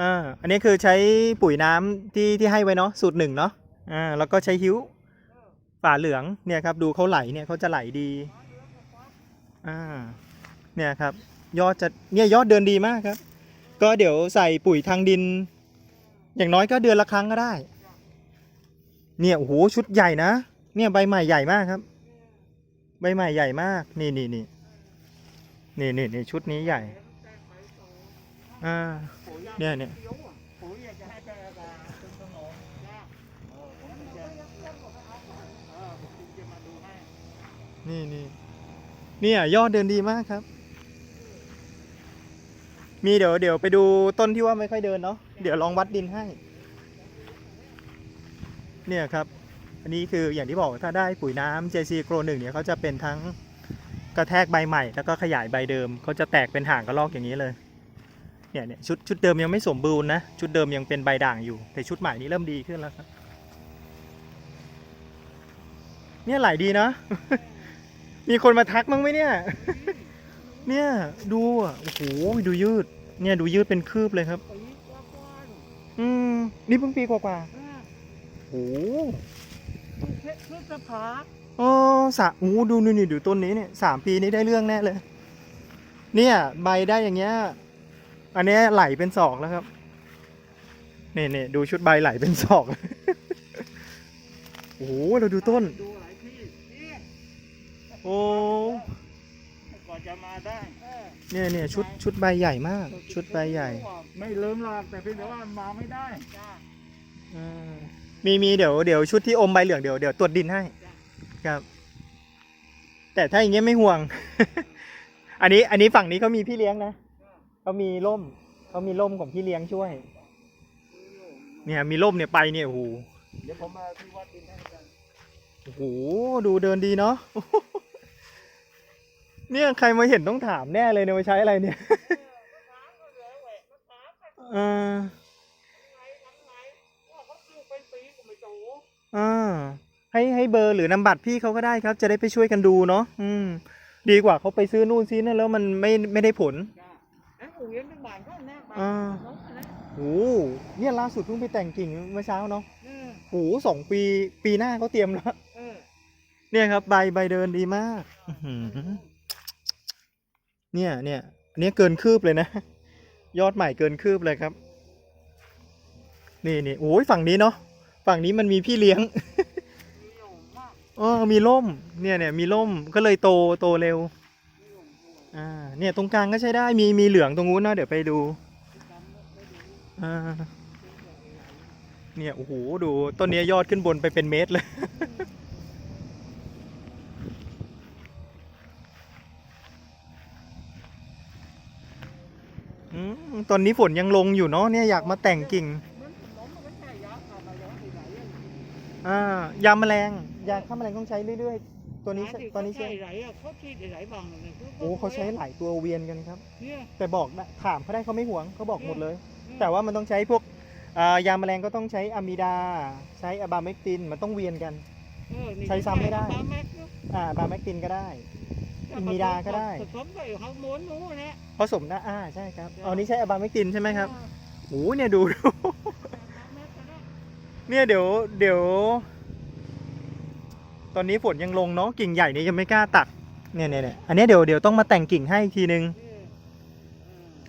อ่าอันนี้คือใช้ปุ๋ยน้ำที่ที่ให้ไว้เนาะสูตรหนึ่งเนาะอ่าแล้วก็ใช้หิ้วฝาเหลืองเนี่ยครับดูเขาไหลเนี่ยเขาจะไหลดีอ่าเนี่ยครับยอดจะเนี่ยยอดเดินดีมากครับ ก็เดี๋ยวใส่ปุ๋ยทางดิน อย่างน้อยก็เดือนละครั้งก็ได้ เนี่ยโอ้โหชุดใหญ่นะเนี่ยใบใหม่ใหญ่มากครับ ใบใหม่ใหญ่มาก นี่นี่นี่นี่นี่นี่ชุดนี้ใหญ่อ่า เนี่ยเนี่ยนี่นี่เนี่ยยอดเดินดีมากครับ มีเดี๋ยวเดี๋ยวไปดูต้นที่ว่าไม่ค่อยเดินเนาะเดี๋ยวลองวัดดินให้ เนี่ยครับ อันนี้คืออย่างที่บอกถ้าได้ปุ๋ยน้ำ JC Grow 1เนี่ยเขาจะเป็นทั้งกระแทกใบใหม่แล้วก็ขยายใบเดิมเขาจะแตกเป็นห่างกระลอกอย่างนี้เลย เนี่ยเนี่ยชุดชุดเดิมยังไม่สมบูรณ์นะ ชุดเดิมยังเป็นใบด่างอยู่ แต่ชุดใหม่นี้เริ่มดีขึ้นแล้วครับ เนี่ยไหลดีนะ มีคนมาทักมั้งไหมเนี่ย เนี่ยดูอะโอ้โหดูยืด เนี่ยดูยืดเป็นคืบเลยครับปีกว่าๆหนูอืมนี่เพิ่งปีกว่าอ่าๆโอ้โหพฤษพฤษภาอ๋อสะโอ้โหดูนี่นี่ดูต้นนี้เนี่ยสามปีนี้ได้เรื่องแน่เลย เนี่ยใบได้อย่างเงี้ย อันเนี้ยไหลเป็นศอกแล้วครับเนี่ยเนี่ยดูชุดใบไหลเป็นศอกโอ้โหเราดูต้น ดูหลายที่นี่โอ้กว่าจะมาได้เออเนี่ยเนี่ยชุดชุดใบใหญ่มาก ชุดใบใหญ่ไม่ลืมหรอกแต่เพียงแต่ว่ามาไม่ได้จ้าอืมมีมีเดี๋ยวเดี๋ยวชุดที่อมใบเหลืองเดี๋ยวเดี๋ยวตรวจดินให้ ครับ แต่ถ้าอย่างเงี้ยไม่ห่วง อันนี้อันนี้ฝั่งนี้เขามีพี่เลี้ยงนะ เขามีร่มเขามีร่มของพี่เลี้ยงช่วย เนี่ยมีร่มเนี่ยไปเนี่ยโอ้โหเดี๋ยวผมมาที่วัดดินให้กันโอ้โหดูเดินดีเนาะเนี่ยใครมาเห็นต้องถามแน่เลยเนี่ยว่าใช้อะไรเนี่ยเอออ่าให้ให้เบอร์หรือนำบัตรพี่เขาก็ได้ครับ จะได้ไปช่วยกันดูเนาะอืม ดีกว่าเขาไปซื้อนู่นซื้อนั่นแล้วมันไม่ไม่ได้ผล ปู่เลี้ยงทั้งบ้านก็แน่บ้านอ่า น้องนะโอ้โหเนี่ยล่าสุดเพิ่งไปแต่งกิ่งเมื่อเช้าเนาะเออโอ้โหสองปีปีหน้าเขาเตรียมแล้ว เออเนี่ยครับใบใบเดินดีมากอื้อหือเนี่ยเนี่ยอันนี้เกินคืบเลยนะ ยอดใหม่เกินคืบเลยครับ นี่นี่โอ้ยฝั่งนี้เนาะฝั่งนี้มันมีพี่เลี้ยงนิยมมากเออมีร่ม เนี่ยเนี่ยมีร่มก็เลยโตโตเร็วนิยมด้วย อ่าเนี่ยตรงกลางก็ใช้ได้มีมีเหลืองตรงนู้นนะเดี๋ยวไปดูอ่าเนี่ยโอ้โหดูต้นเนี้ยยอดขึ้นบนไปเป็นเมตรเลยตอนนี้ฝนยังลงอยู่เนาะเนี่ยอยากมาแต่งกิ่งยาแมลงที่ไหนอะอ่ายาแมลงยาฆ่าแมลงต้องใช้เรื่อยๆ ตัวนี้ใช้ตอนนี้ใช้ใช่ไหนอะเขาฉีดไหนบ้างเนี่ยคือโอ้เขาใช้หลายตัวเวียนกันครับ เนี่ยแต่บอกนะถามเขาได้เขาไม่ห่วงเขาบอกหมดเลยอืมแต่ว่ามันต้องใช้พวกอ่ายาแมลงก็ต้องใช้อะมิดา ใช้อะบาเมกตินมันต้องเวียนกันเออนี่ใช้ซ้ำไม่ได้ปลาแม็กซ์เนอะอ่าบาเมกตินก็ได้มีดาก็ได้ผสมกับฮอร์โมนนู้นเนี่ยผสมนะอ่าใช่ครับเอานี้ใช้อะบาเมกตินใช่ไหมครับโอ้เนี่ยดูดูเนี่ยเดี๋ยวเดี๋ยว ตอนนี้ฝนยังลงเนาะกิ่งใหญ่เนี่ยยังไม่กล้าตัดเนี่ยเนี่ยเนี่ยอันนี้เดี๋ยวเดี๋ยวต้องมาแต่งกิ่งให้อีกทีนึง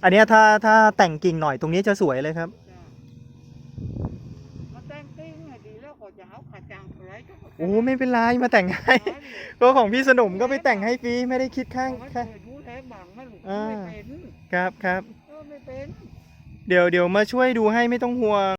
อันเนี้ยถ้าถ้าแต่งกิ่งหน่อยตรงนี้จะสวยเลยครับ มาแต่งติ้งอะดีแล้วก็จะเอาขาจังอะไรก็โอ้ไม่เป็นไรมาแต่งให้ก็ของพี่สนมก็ไปแต่งให้ฟรีไม่ได้คิดข้างไม่ค่าเคยรู้แท้บังไม่รู้อ่า ไม่เป็นครับครับ เออไม่เป็น เดี๋ยวเดี๋ยวมาช่วยดูให้ไม่ต้องห่วง